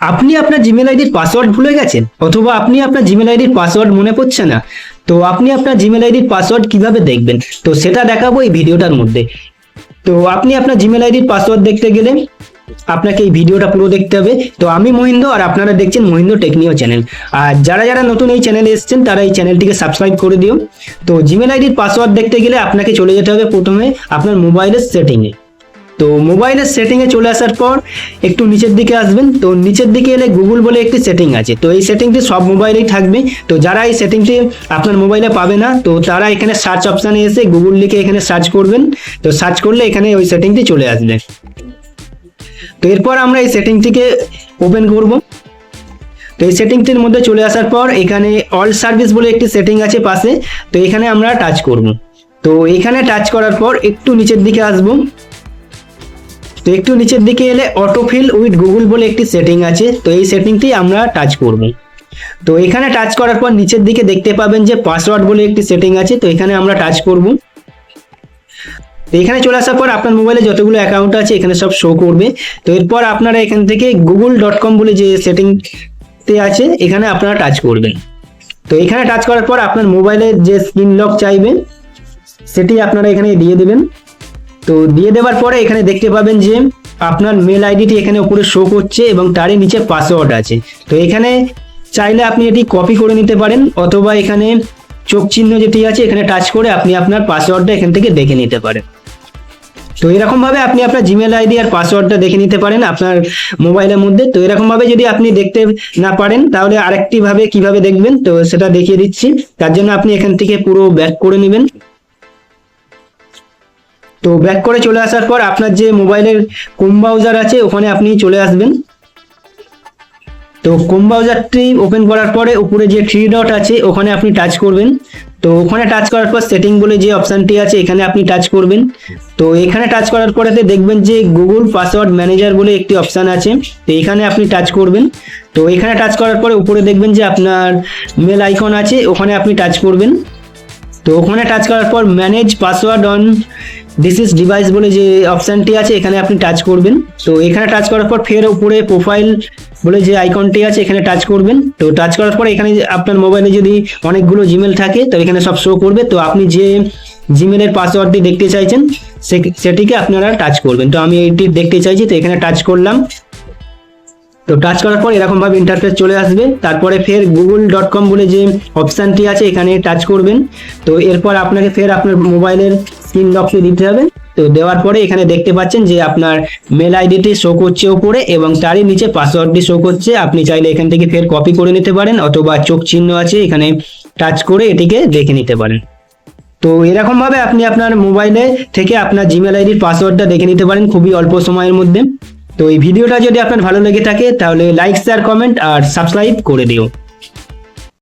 আপনি আপনার জিমেল আইডির পাসওয়ার্ড ভুলে গেছেন? অথবা আপনি আপনার জিমেল আইডির পাসওয়ার্ড মনে পড়ছে না? তো আপনি আপনার জিমেল আইডির পাসওয়ার্ড কীভাবে দেখবেন? তো সেটা দেখাবো এই ভিডিওটার মধ্যে। তো আপনি আপনার জিমেল আইডির পাসওয়ার্ড দেখতে গেলে আপনাকে এই ভিডিওটা পুরো দেখতে হবে। তো আমি মহিন্দ্র আর আপনারা দেখছেন মহিন্দ্র টেকনিও চ্যানেল। আর যারা যারা নতুন এই চ্যানেলে এসেছেন, তারা এই চ্যানেলটিকে সাবস্ক্রাইব করে দিও। তো জিমেল আইডির পাসওয়ার্ড দেখতে গেলে আপনাকে চলে যেতে হবে প্রথমে আপনার মোবাইলের সেটিংয়ে তো মোবাইলের সেটিংয়ে চলে আসার পর একটু নিচের দিকে আসবেন। তো নিচের দিকে এলে গুগল বলে একটি সেটিং আছে। তো এই সেটিংটি সব মোবাইলেই থাকবে। তো যারা এই সেটিংটি আপনার মোবাইলে পাবে না, তো তারা এখানে সার্চ অপশানে এসে গুগল লিখে এখানে সার্চ করবেন। তো সার্চ করলে এখানে ওই সেটিংটি চলে আসবে। তো এরপর আমরা এই সেটিংটিকে ওপেন করব। তো এই সেটিংটির মধ্যে চলে আসার পর এখানে অল সার্ভিস বলে একটি সেটিং আছে পাশে। তো এখানে আমরা টাচ করব। তো এখানে টাচ করার পর একটু নিচের দিকে আসব। তো একটু নিচের দিকে এলে অটোফিল উইথ গুগল বলে একটি সেটিং আছে। তো এই সেটিংটি আমরা টাচ করব। তো এখানে টাচ করার পর নিচের দিকে দেখতে পাবেন যে পাসওয়ার্ড বলে একটি সেটিং আছে। তো এখানে আমরা টাচ করব। তো এখানে চলে আসার পর আপনার মোবাইলে যতগুলো অ্যাকাউন্ট আছে, এখানে সব শো করবে। তো এরপর আপনারা এখান থেকে গুগল ডট কম বলে যে সেটিংতে আছে, এখানে আপনারা টাচ করবেন। তো এখানে টাচ করার পর আপনার মোবাইলের যে স্ক্রিন লক চাইবে, সেটি আপনারা এখানে দিয়ে দেবেন। তো দিয়ে দেওয়ার পরে এখানে দেখতে পাবেন যে আপনার মেল আইডিটি এখানে উপরে শো করছে এবং তারই নিচে পাসওয়ার্ড আছে। তো এখানে চাইলে আপনি এটি কপি করে নিতে পারেন অথবা এখানে চোখ চিহ্ন যেটি আছে এখানে টাচ করে আপনি আপনার পাসওয়ার্ডটা এখান থেকে দেখে নিতে পারেন। তো এরকম ভাবে আপনি আপনার জিমেল আইডি আর পাসওয়ার্ডটা দেখে নিতে পারেন আপনার মোবাইলের মধ্যে। তো এরকম ভাবে যদি আপনি দেখতে না পারেন, তাহলে আরেকটি ভাবে কীভাবে দেখবেন? তো সেটা দেখিয়ে দিচ্ছি। তার জন্য আপনি এখান থেকে পুরো ব্যাক করে নেবেন। তো ব্যাক করে চলে আসার পর আপনার যে মোবাইলের কোম ব্রাউজার আছে, ওখানে আপনি চলে আসবেন। তো কোম ব্রাউজারটি ওপেন করার পরে উপরে যে থ্রি ডট আছে, ওখানে আপনি টাচ করবেন। তো ওখানে টাচ করার পর সেটিং বলে যে অপশানটি আছে, এখানে আপনি টাচ করবেন। তো এখানে টাচ করার পরেতে দেখবেন যে গুগল পাসওয়ার্ড ম্যানেজার বলে একটি অপশান আছে, তো এখানে আপনি টাচ করবেন। তো এখানে টাচ করার পরে উপরে দেখবেন যে আপনার মেল আইকন আছে, ওখানে আপনি টাচ করবেন। তো ওখানে টাচ করার পর manage password on this device বলে যে অপশানটি আছে, এখানে আপনি টাচ করবেন। তো এখানে টাচ করার পর ফের উপরে প্রোফাইল বলে যে আইকনটি আছে, এখানে টাচ করবেন। তো টাচ করার পর এখানে আপনার মোবাইলে যদি অনেকগুলো জিমেল থাকে, তো এখানে সব শো করবে। তো আপনি যে জিমেলের পাসওয়ার্ডটি দেখতে চাইছেন সেটিকে আপনারা টাচ করবেন। তো আমি এইটি দেখতে চাইছি, তো এখানে টাচ করলাম। তো টাচ করার পর এরকম ভাবে ইন্টারফেস চলে আসবে। তারপরে ফের গুগল ডট কম বলে যে অপশানটি আছে, এখানে টাচ করবেন। তো এরপর আপনাকে ফের আপনার মোবাইলের স্ক্রিন লকটি দিতে হবে। তো দেওয়ার পরে এখানে দেখতে পাচ্ছেন যে আপনার মেল আইডিটি শো করছে উপরে এবং তারই নিচে পাসওয়ার্ডটি শো করছে। আপনি চাইলে এখান থেকে ফের কপি করে নিতে পারেন অথবা চোখ চিহ্ন আছে, এখানে টাচ করে এটিকে দেখে নিতে পারেন। তো এরকম ভাবে আপনি আপনার মোবাইলে থেকে আপনার জিমেল আইডির পাসওয়ার্ডটা দেখে নিতে পারেন খুবই অল্প সময়ের মধ্যে। তো এই ভিডিওটা যদি আপনার ভালো লেগে থাকে, তাহলে লাইক শেয়ার কমেন্ট আর সাবস্ক্রাইব করে দিও।